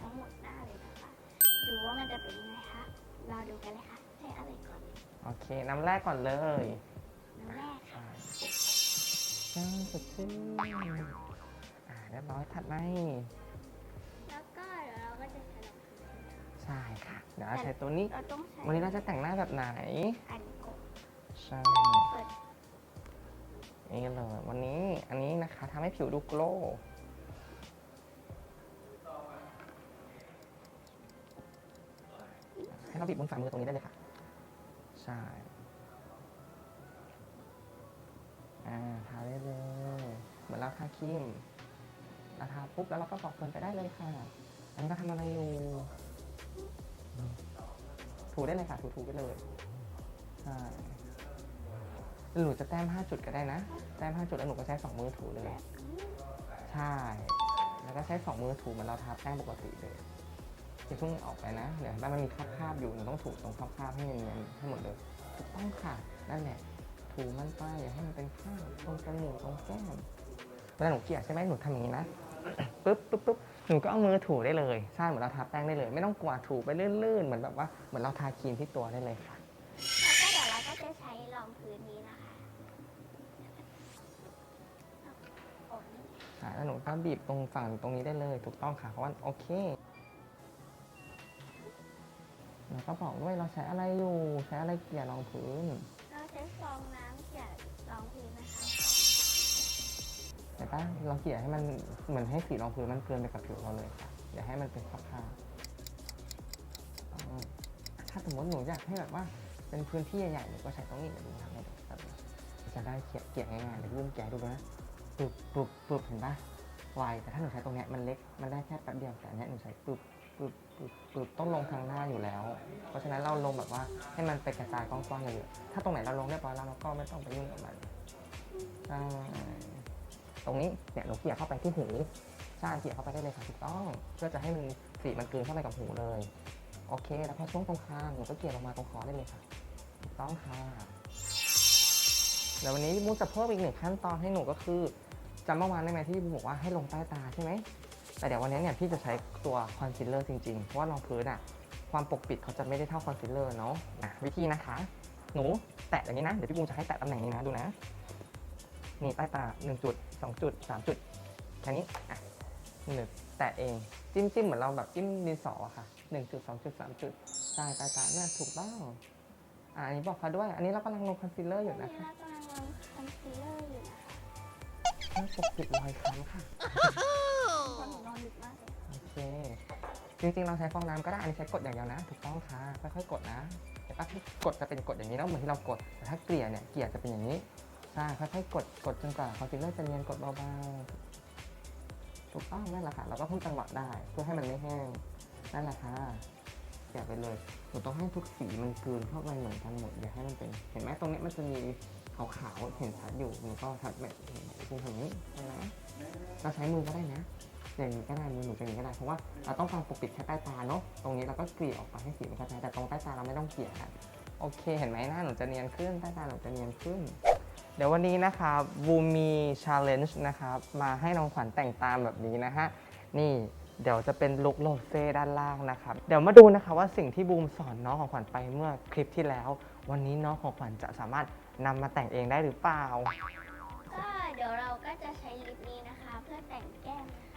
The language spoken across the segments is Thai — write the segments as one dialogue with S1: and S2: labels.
S1: ทำเองทั้งหมดหน้าเลยนะคะ ดูว่ามันจะเป็นยังไงคะรอดูกันเลยค่ะใช้อะไรก่อน
S2: โอเค น้ำแรกก่อนเลย
S1: น้ำแรกค่ะ
S2: ช่างสดชื่นอ่าเรียบร้อยถัดไป
S1: แล้วก็เดี๋ยวเราก็จะใช้รองพื้น
S2: ใช่ค่ะ เดี๋ยวเราใช้ตัวนี้
S1: เราต้องใช้
S2: วันนี้เราจะแต่งหน้าแบบไหน
S1: อันกด
S2: ใช่
S1: เปิด
S2: นี่เลยวันนี้อันนี้นะคะทำให้ผิวดูโกลว์ ให้เราบีบบนฝ่ามือตรงนี้ได้เลยค่ะ ใช่ อ่าทาได้เลย เหมือนเราทาครีมเราทาปุ๊บแล้วเราก็บอกเพื่อนไปได้เลยค่ะ อันนี้ก็ทำอะไรอยู่ ถูได้เลยค่ะ ถูๆไปเลย ใช่หนูจะแต้ม5จุดก็ได้นะ แต้ม5จุดแล้วหนูก็ใช้2มือถูเลย ใช่ แล้วก็ใช้2มือถูเหมือนเราทาแป้งปกติเลย อย่าเพิ่งออกไปนะ เดี๋ยวบ้านมันมีคราบๆอยู่หนูต้องถูตรงคราบๆให้เนียนๆให้หมดเลยถูกต้องค่ะนั่นแหละถูมันไปอย่าให้มันเป็นคราบตรงจมูกตรงแก้มเวลาหนูเกลี่ยใช่ไหมหนูทำอย่างนี้นะปึ๊บปึ๊บปึ๊บหนูก็เอามือถูได้เลยใช่เหมือนเราทาแป้งได้เลย ไม่ต้องกลัวถูไปลื่นๆเหมือนแบบว่าเหมือนเราทาครีมที่ตัวได้เลยค่ะ
S1: แล้วก็เดี๋ยวเราก็จะใช้รองพื้นนี้นะคะโอ้ย
S2: อ่าแล้วหนูก็บีบตรงฝั่งตรงนี้ได้เลย ถูกต้องค่ะเพราะว่าโอเค แล้วก็บอกด้วยเราใช้อะไรอยู่ ใช้อะไรเกลี่ยรองพื้น
S1: เราใช้ฟองน้ำเกลี่ยรองพื้นนะคะ
S2: เห็นปะเราเกลี่ยให้มันเหมือนให้สีรองพื้นมันเกินไปกับผิวเราเลยค่ะอย่าให้มันเป็นคราบๆอ๋อถ้าสมมติหนูอยากให้แบบว่าเป็นพื้นที่ใหญ่ๆหนูก็ใช้ตรงนี้เดี๋ยวดูทำให้ดูแบบนี้จะได้เกลี่ยเกลี่ยง่ายๆเดี๋ยวยื่นแกะดูนะปึบปึบปึบเห็นปะไวแต่ถ้าหนูใช้ตรงเนี้ยมันเล็กมันได้แค่แป๊บเดียวแต่อันเนี้ยหนูใช้ปึบ ปึบปึบปึบต้องลงทางหน้าอยู่แล้ว เพราะฉะนั้นเราลงแบบว่าให้มันไปกระจายกว้างๆเยอะๆถ้าตรงไหนเราลงเรียบร้อยแล้วเราก็ไม่ต้องไปยุ่งกับมันใช่ตรงนี้เนี่ยหนูเกลี่ยเข้าไปที่หูใช่เกลี่ยเข้าไปได้เลยค่ะถูกต้อง เพื่อจะให้มันสีมันกลืนเข้าไปกับหูเลย โอเค แล้วพอช่วงตรงคางหนูก็เกลี่ยลงมาตรงคอได้เลยค่ะถูกต้องค่ะเดี๋ยววันนี้มูจะเพิ่มอีกหนึ่งขั้นตอนให้หนูก็คือจำเมื่อวานได้ไหมที่บูบอกว่าให้ลงใต้ตาใช่ไหม แต่เดี๋ยววันนี้เนี่ยพี่จะใช้ตัวคอนซีลเลอร์จริงๆ เพราะว่ารองพื้นอะความปกปิดเขาจะไม่ได้เท่าคอนซีลเลอร์เนาะอะวิธีนะคะ หนูแตะอย่างนี้นะ เดี๋ยวพี่บูมจะให้แตะตำแหน่งนี้นะดูนะ นี่ใต้ตา1จุด2จุด3จุดแค่นี้อะหนึ่งแตะเองจิ้มจิ้มเหมือนเราแบบจิ้มดินสออะค่ะ1จุด2จุด3จุดใช่ใต้ตาเนี่ยถูกต้องอะอันนี้บอกเขาด้วย อันนี้เรากำลังลงคอนซีลเลอร์อยู่
S1: นี่
S2: นะคะ
S1: เรากำลังลงคอนซีลเลอร์อยู่นะคะ
S2: เพื่อปกปิดรอยค้ำค่ะ
S1: ริ
S2: งๆ เราใช้ฟองน้ำก็ได้ อันนี้ใช้กดอย่างเดียวนะ ถูกต้องค่ะ ค่อยๆ กดนะแต่ถ้ากดจะเป็นกดอย่างนี้แล้วเหมือนที่เรากด แต่ถ้าเกลี่ยเนี่ย เกลี่ยจะเป็นอย่างนี้ ใช่ ค่อยๆ กด กดจนกว่าคอนซีลเลอร์จะเนียนกดเบาๆ ถูกต้องนั่นแหละค่ะ เราก็เพิ่มจังหวะได้ เพื่อให้มันไม่แห้ง นั่นแหละค่ะเกลี่ยไปเลยหนูต้องให้ทุกสีมันกลืนเข้าไปเหมือนกันหมด อย่าให้มันเป็น เห็นไหมตรงนี้มันจะมีขาวๆ เห็นชัดอยู่หนูก็ทำแบบคุณทำอย่างนี้ใช่ไหมเราใช้มือก็ได้นะ อย่างนี้ก็ได้มือหนูเป็นอย่างนี้ก็ได้เพราะว่าเราต้องการปกปิดแค่ใต้ตาเนาะตรงนี้เราก็เกลี่ยออกไปให้สีมันกระจายแต่ตรงใต้ตาเราไม่ต้องเกลี่ยนะโอเค เห็นไหมหน้าหนูจะเนียนขึ้นใต้ตาหนูจะเนียนขึ้น เดี๋ยววันนี้นะคะบูมมีชาเลนจ์นะครับมาให้น้องขวัญแต่งตามแบบนี้นะฮะนี่เดี๋ยวจะเป็นลุคโรเซ่ด้านล่างนะครับ เดี๋ยวมาดูนะคะว่าสิ่งที่บูมสอนน้องของขวัญไปเมื่อคลิปที่แล้ว วันนี้น้องของขวัญจะสามารถนำมาแต่งเองได้หรือเปล่า
S1: ก็เดี๋ยวเราก็จะใช้ลิปนี้นะคะ เพื่อแต่งแก้มนะคะ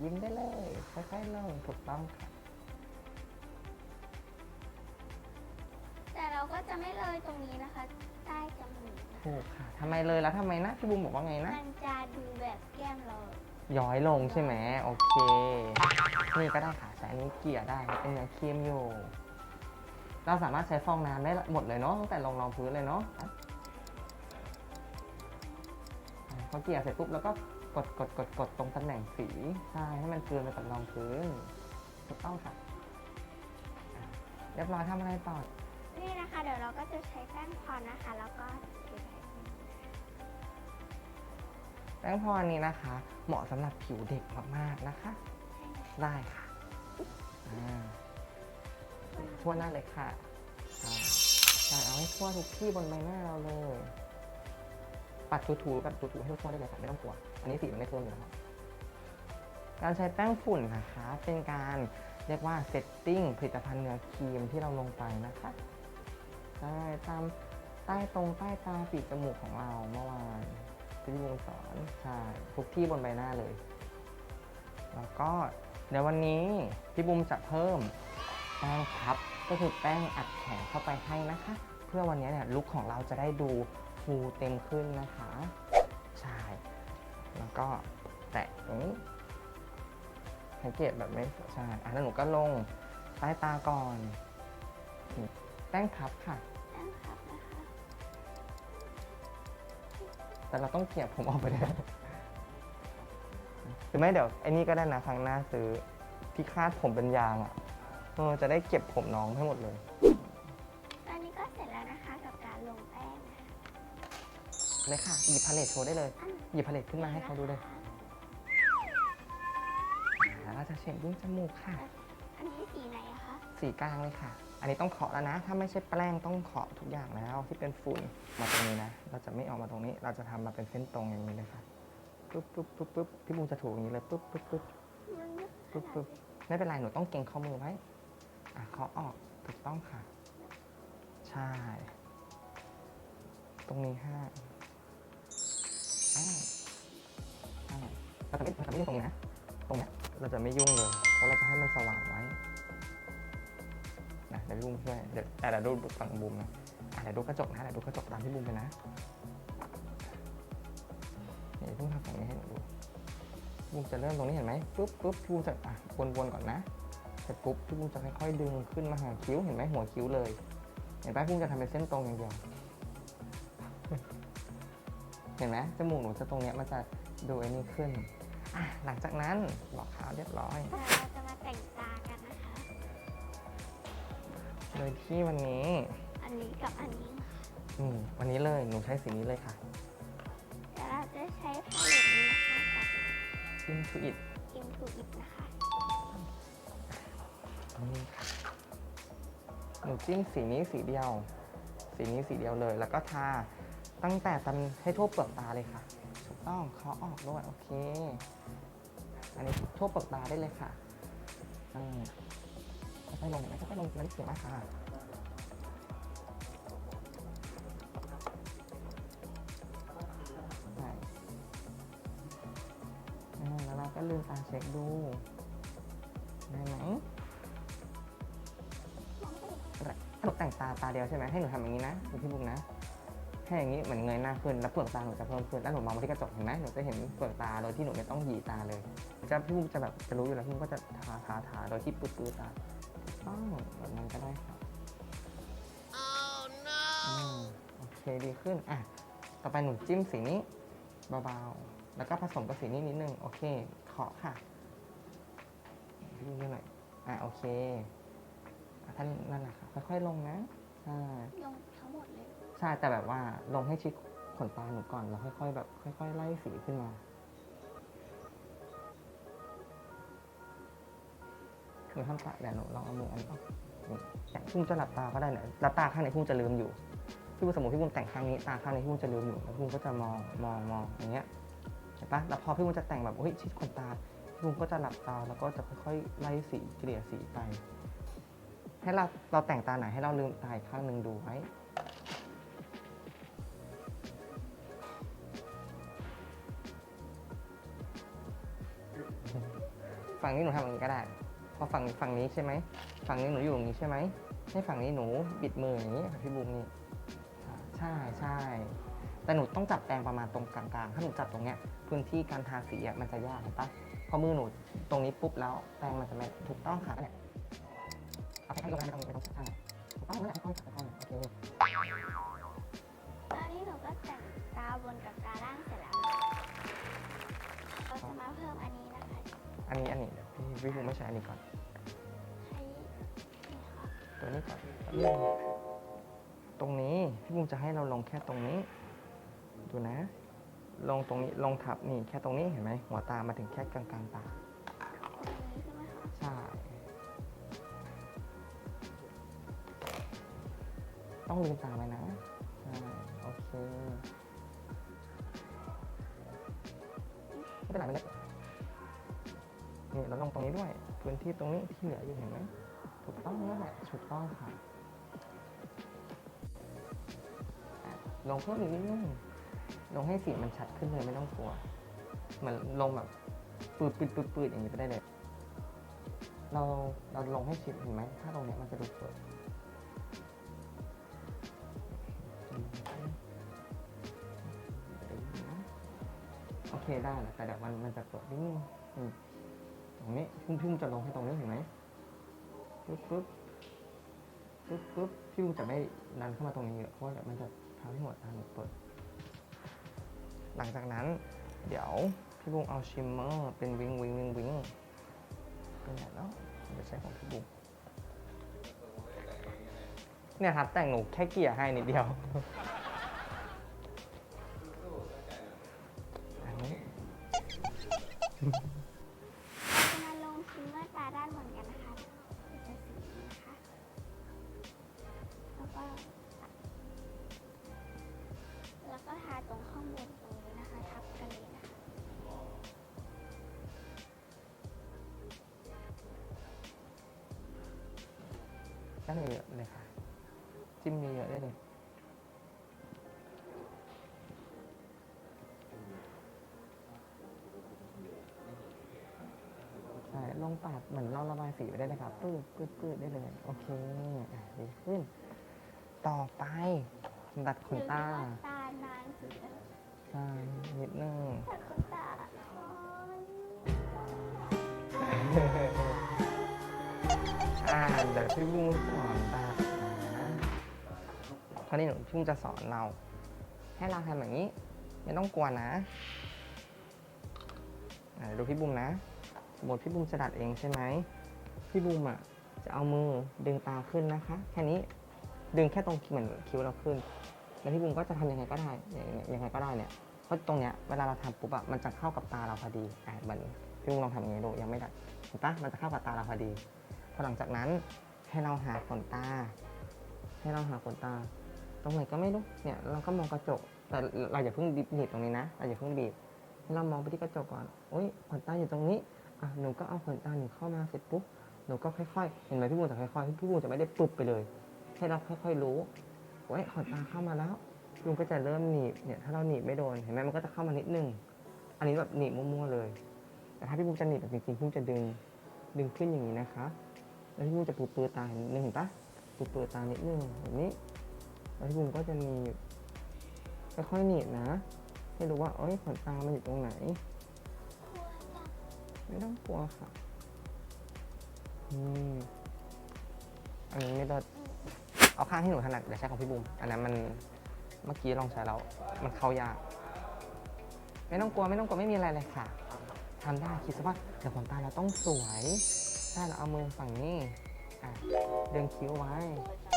S2: ยิ้มได้เลยค่อยๆลงถูกต้องค่ะ
S1: แต่เราก็จะไม่เลยตรงนี้นะคะ ใต้จมูกนะ
S2: ถูกค่ะทำไมเลยแล้วทำไมนะพี่บูมบอกว่าไงนะ
S1: มันจะดูแบบแก้มเรา
S2: ย้อยลงใช่ไหมโอเคนี่ก็ได้ค่ะใช้อันนี้เกลี่ยได้เป็นเนื้อครีมอยู่ เราสามารถใช้ฟองน้ำได้หมดเลยเนาะตั้งแต่ลงรองพื้นเลยเนาะอะพอเกลี่ยเสร็จปุ๊บแล้วก็ กดกดกดกดตรงตำแหน่งสีใช่ให้มันเกลือนไปกับรองพื้นถูกต้องค่ะอะเรียบร้อยทำอะไรต่อ
S1: นี่นะคะ เดี๋ยวเราก็จะใช้แป้งพรนะคะ แล้วก็เก็บไว้
S2: แป้งพรนี้นะคะ เหมาะสำหรับผิวเด็กมากๆนะคะ ได้ค่ะอ่าทั่วหน้าเลยค่ะใช่ใช่เอาให้ทั่วทุกที่บนใบหน้าเราเลย ปัดถูๆปัดถูๆให้ทั่วได้เลยค่ะไม่ต้องกลัว อันนี้สีมันไม่เพิ่มอยู่แล้วครับการใช้แป้งฝุ่นนะคะ เป็นการเรียกว่าเซตติ้งผลิตภัณฑ์เนื้อครีมที่เราลงไปนะคะใช่ตามใต้ตรงใต้ตาปีกจมูกของเราเมื่อวานที่พี่บุญสอนใช่ทุกที่บนใบหน้าเลยแล้วก็เดี๋ยววันนี้พี่บุมจะเพิ่มแป้งพับก็คือแป้งอัดแข็งเข้าไปให้นะคะ เพื่อวันนี้เนี่ยลุคของเราจะได้ดู ฟูเต็มขึ้นนะคะ ใช่ แล้วก็แตะตรงนี้สังเกตแบบไม่ใช่อะแล้วหนูก็ลงใต้ตาก่อนนี่แป้งพับค่ะ
S1: แป้งพับนะคะ
S2: แต่เราต้องเกลี่ยผมออกไปเลยหรือไม่เดี๋ยวไอ้นี่ก็ได้นะครั้งหน้าซื้อที่คาดผมเป็นยางอะเออจะได้เก็บผมน้องให้หมดเลย
S1: เล
S2: ยค่ะ หยิบพาเลตโชว์ได้เลย
S1: อัน
S2: หยิบพาเลตขึ้นมาให้เขาดูเลยแล้วเราจะเช็คด้วยจมูกค่ะ
S1: อันนี้สีไหนอะคะ
S2: สีกลางเลยค่ะ อันนี้ต้องเคาะแล้วนะ ถ้าไม่ใช่แป้งต้องเคาะทุกอย่างแล้วที่เป็นฝุ่นมาตรงนี้นะ เราจะไม่ออกมาตรงนี้ เราจะทำมาเป็นเส้นตรงอย่างนี้เลยค่ะ ปุ๊บปุ๊บปุ๊บปุ๊บพี่บูมจะถูอย่างนี้เลยปุ๊บปุ๊บปุ๊บ
S1: ยังนึกข
S2: ปุ๊บ
S1: นาด
S2: ปุ๊บไม่เป็นไร หนูต้องเก่งข้อมือไว้ อะเคาะออก ถูกต้องค่ะ ใช่ ตรงนี้ห้าอ่าอ่า เราจะไม่เราจะไม่ยุ่งตรงนี้นะ ตรงเนี้ยเราจะไม่ยุ่งเลย เพราะเราจะให้มันสว่างไว้ นะเดี๋ยวพี่บุ้มช่วย เดี๋ยวแต่เดี๋ยวดูฝั่งบุ้มนะเดี๋ยวดูกระจกนะเดี๋ยวดูกระจกตามพี่บุ้มไปนะนี่พิ่งทำฝั่งนี้ให้หนูดูพี่บุ้มจะเริ่มตรงนี้เห็นไหมปุ๊บปุ๊บพี่บุ้มจะอะวนๆก่อนนะเสร็จปุ๊บพี่บุ้มจะค่อยๆดึงขึ้นมาหาคิ้วเห็นไหมหัวคิ้วเลย เห็นปะพี่บุ้มจะทำเป็นเส้นตรงอย่างเดียว ห็นไหมจมูกหนูจะตรงเนี้ยมันจะดูไอ้นี่ขึ้นอะหลังจากนั้นบอกขาวเรียบร้อย
S1: แต่เราจะมาแต่งตากันนะคะ
S2: โดยที่วันนี้
S1: อันนี้กับอันนี้ค่ะ
S2: อืมวันนี้เลยหนูใช้สีนี้เลยค่ะ
S1: เดี๋ยวเราจะใช้พาเลตนี้นะคะกับ
S2: Into It
S1: Into It นะคะ
S2: นี่ค่ะหนูจิ้มสีนี้สีเดียว สีนี้สีเดียวเลย แล้วก็ทา ตั้งแต่ตำให้ทั่วเปลือกตาเลยค่ะ ถูกต้องเคาะออกด้วยโอเค อันนี้ทั่วเปลือกตาได้เลยค่ะอืมค่อยลงนะค่อยลงแล้วเก่งมากค่ะใช่อ่าแล้วเราก็ลืมตาเช็คดูได้ไหมถ้าหนูแต่งตาตาเดียวใช่ไหมให้หนูทำอย่างนี้นะคุณพี่บุ้มนะ ให้อย่างนี้เหมือนเงยหน้าขึ้นแล้วเปลือกตาหนูจะเพิ่มขึ้นแล้วหนูมองมาที่กระจกเห็นไหมหนูจะเห็นเปลือกตาโดยที่หนูไม่ต้องหยีตาเลยจะพี่บุ้มจะแบบจะรู้อยู่แล้วพี่บุ้มก็จะทาทาทาโดยที่ปื้ดปื้ดตาถูกต้องแบบนั้นก็ได้ค่ะอืมโอเคดีขึ้นอะต่อไปหนูจิ้มสีนี้เบาๆแล้วก็ผสมกับสีนี้นิดนึงโอเคขอค่ะพี่ดูหน่อยอะโอเคอะท่านนั่นแหละค่ะค่อยๆลงนะใช่
S1: ลงทั้งหมดเลย
S2: ใช่แต่แบบว่าลงให้ชิดขนตาหนูก่อนแล้วค่อยๆแบบ ค่อย ๆ ไล่สีขึ้นมาหนูทำตาเดี๋ยวหนูลองเอามืออันนี้ออกนี่พี่บุ้มจะหลับตาก็ได้นี่ยหลับตาข้างไหนพี่บุ้มจะลืมอยู่พี่บุ้มสมมติพี่บุ้มแต่งข้างนี้ตาข้างนี้พี่บุ้มจะลืมอยู่แล้วพี่บุ้มก็จะมองมองมองอย่างเงี้ยเห็นปะแล้วพอพี่บุ้มจะแต่งแบบเฮ้ยชิดขนตาพี่บุ้มก็จะหลับตาแล้วก็จะค่อยๆไล่สีเกลี่ยสีไปให้เราเราแต่งตาไหนให้เราลืมตาข้างหนึ่งดูไว้ ฝั่งนี้หนูทำอย่างนี้ก็ได้พอฝั่งฝั่งนี้ใช่ไหมฝั่งนี้หนูอยู่อย่างนี้ใช่ไหมให้ฝั่งนี้หนูบิดมืออย่างนี้ค่ะพี่บูมนี่ใช่ใช่แต่หนูต้องจับแปรงประมาณตรงกลางๆ ถ้าหนูจับตรงเนี้ยพื้นที่การทาสีอะมันจะยากเห็นปะพอมือหนูตรงนี้ปุ๊บแล้วแปรงมันจะไม่ถูกต้องค่ะเนี่ยเอาไปให้ดูกันไม่ต้องไม่ต้องใช่ถูกต้องเลยค่อยๆค่อยๆโอเค
S1: ตอนนี้หนูก็แต่งตาบนกับตาล่างเสร็จแล้ว อันนี้
S2: อันนี้พี่พี่ภูไม่ใช้อันนี้ก่อน ตัวนี้ก่อนตรงนี้พี่ภูมิจะให้เราลงแค่ตรงนี้ ดูนะ ลงตรงนี้ลงทับนี่แค่ตรงนี้เห็นไหมหัวตามาถึงแค่กลางกลางตา
S1: ใช่
S2: ต้องลืมตาไปนะใช่โอเคไม่เป็นไรไม่เป็นไร ลงตรงนี้ด้วย พื้นที่ตรงนี้ที่เหลืออยู่เห็นไหมถูกต้องนั่นแหละถูกต้องค่ะลงเพิ่มอีกนิดนึงลงให้สีมันชัดขึ้นเลยไม่ต้องกลัวเหมือนลงแบบปืดปืดปืดปืดอย่างนี้ไปได้เลย เราเราลงให้ชิดเห็นไหมถ้าตรงเนี้ยมันจะดูสวยโอเคได้แหละแต่เดี๋ยวมันมันจะเปิดนิดนึงอืม ตรงนี้พุ่งพุ่งจะลงให้ตรงนี้เห็นไหมปึ๊บปึ๊บปึ๊บปึ๊บพี่พุ่งจะไม่ดันเข้ามาตรงนี้เยอะเพราะว่าเดี๋ยวมันจะทำให้หัวตาหนูเปิด หลังจากนั้น เดี๋ยวพี่บุ้งเอาชิมเมอร์เป็นวิงวิงวิงวิงเป็นไงแล้วเดี๋ยวใช้ของพี่บุ้งเนี่ยครับแต่งหนูแค่เกลี่ยให้นิดเดียว ได้เยอะเลยค่ะ จิ้มเยอะๆได้เลยใช่ลงปาดเหมือนเราระบายสีไปได้เลยครับปืดปืดปืดได้เลย โอเคอะดีขึ้น ต่อไปดัดขนตา
S1: ตานานสุด
S2: ใช่นิดนึง
S1: ถ้าขนตา
S2: พี่บุ้งสอนดัดนะคราวนี้หนูพี่บุ้งจะสอนเรา ให้เราทำแบบนี้ ไม่ต้องกลัวนะอ่าดูพี่บุ้มนะสมมติพี่บุ้มจะดัดเองใช่ไหมพี่บุ้มอะจะเอามือดึงตาขึ้นนะคะ แค่นี้ดึงแค่ตรงเหมือนคิ้วเราขึ้น แล้วพี่บุ้มก็จะทำยังไงก็ได้ยังไงก็ได้เนี่ยเพราะตรงเนี้ยเวลาเราทำปุ๊บอะมันจะเข้ากับตาเราพอดีอ่าเหมือนพี่บุ้มลองทำอย่างนี้ดูยังไม่ดัดเห็นปะมันจะเข้ากับตาเราพอดีพอหลังจากนั้น ให้เราหาขนตา ให้เราหาขนตา ตรงไหนก็ไม่รู้ เนี่ยเราก็มองกระจก แต่เราอย่าเพิ่งบีบตรงนี้นะเราอย่าเพิ่งบีบให้เรามองไปที่กระจกก่อนโอ้ยขนตาอยู่ตรงนี้อะหนูก็เอาขนตาหนูเข้ามาเสร็จปุ๊บหนูก็ค่อยๆ เห็นไหมพี่บูจะค่อยๆพี่บูจะไม่ได้ปุ๊บไปเลย ให้เราค่อยๆรู้โอ้ยขนตาเข้ามาแล้วลุงก็จะเริ่มหนีบเนี่ยถ้าเราหนีบไม่โดนเห็นไหมมันก็จะเข้ามานิดนึง อันนี้แบบหนีบมั่วๆเลย แต่ถ้าพี่บูจะหนีบแบบจริงๆพี่บูจะดึงดึงขึ้นอย่างนี้นะคะ แล้วพี่บูจะปูเปลือตาเห็นนึงเห็นปะปูเปลือตานิดนึงแบบนี้แล้วพี่บูก็จะหนีค่อยๆหนีบนะให้รู้ว่าเอ้ยขนตามันอยู่ตรงไหน ไม่ต้องกลัวค่ะอืมอันนี้ไม่ได้เอาข้างที่หนูถนัดอย่าใช้ของพี่บุมอันนั้นมันเมื่อกี้ลองใช้แล้วมันเข้ายากไม่ต้องกลัวไม่ต้องกลัวไม่มีอะไรเลยค่ะทำได้คิดซะว่าเดี๋ยวขนตาเราต้องสวย ใช่เราเอามือฝั่งนี้อะดึงคิ้วไว้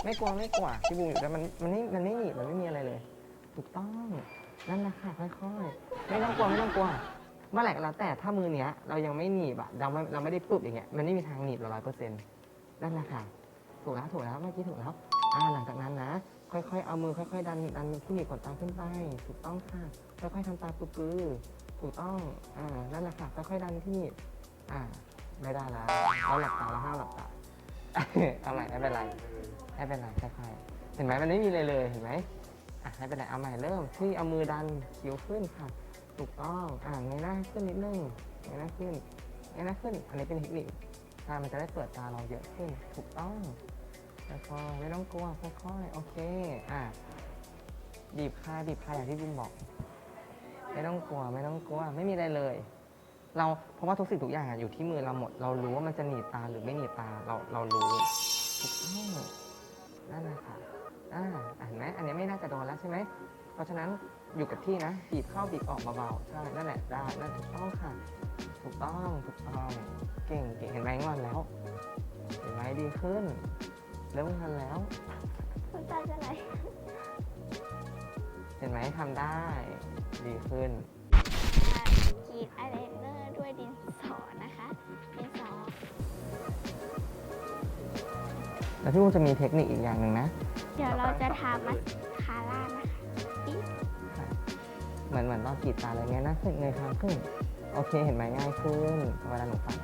S2: ไม่กลัวไม่กลัวพี่บุมอยู่แต่มันมันไม่มันไม่หนีบมันไม่มีอะไรเลย ถูกต้องนั่นแหละค่ะค่อยๆไม่ต้องกลัวไม่ต้องกลัวเมื่อไหร่ก็แล้วแต่ถ้ามือเนี้ยเรายังไม่หนีบอะเราไม่เราไม่ได้ปุ๊บอย่างเงี้ยมันไม่มีทางหนีบเราร้อยเปอร์เซ็นต์นั่นแหละค่ะถูกแล้วถูกแล้วเมื่อกี้ถูกแล้วอ่าหลังจากนั้นนะ ค่อยๆเอามือค่อยๆดันดันที่หนีบขนตาขึ้นไป ถูกต้องค่ะ ค่อยๆทำตาปื้อๆถูกต้องอ่านั่นแหละค่ะค่อยๆดันที่หนีบอ่า ไม่ได้แล้วเราหลับตาแล้วห้ามหลับตา เอาใหม่ไม่เป็นไรไม่เป็นไรค่อยๆเห็นไหมมันไม่มีเลยเลยเห็นไหมอะไม่เป็นไรเอาใหม่เริ่มที่เอามือดันคิ้วขึ้นค่ะถูกต้องอ่าเงยหน้าขึ้นนิดนึงเงยหน้าขึ้นเงยหน้าขึ้น อันนี้เป็นเทคนิคใช่มันจะได้เปิดตาเราเยอะขึ้น ถูกต้องค่อยๆไม่ต้องกลัวค่อยๆโอเคอะบีบคาบีบคาอย่างที่บุ้มบอก ไม่ต้องกลัวไม่ต้องกลัวไม่มีอะไรเลย เราเพราะว่าทุกสิ่งทุกอย่างอะอยู่ที่มือเราหมด เรารู้ว่ามันจะหนีบตาหรือไม่หนีบตาเราเรารู้ถูกต้องนั่นแหละค่ะอ่าอะเห็นไหมอันนี้ไม่น่าจะโดนแล้วใช่ไหมเพราะฉะนั้นอยู่กับที่นะบีบเข้าบีบออกเบาๆใช่นั่นแหละได้นั่นถูกต้องค่ะถูกต้องถูกต้องเก่งเก่งเห็นไหมงอนแล้วเห็นไหมดีขึ้นเริ่มทันแล้ว
S1: ขนตาจะไหล
S2: เห็นไหมทำได้ ดีขึ้น
S1: อะกรีดอายไลเนอร์
S2: แล้วพี่บูจะมีเทคนิคอีกอย่างหนึ่งนะ
S1: เดี๋ยวเราจะทามัสคาร่านะคะปิ๊บ
S2: ค่ะเหมือนเหมือนตอนกรีดตาเลยเงี้ยนะขึ้นเงยคางขึ้น โอเคเห็นไหมง่ายขึ้นเวลาหนูปัด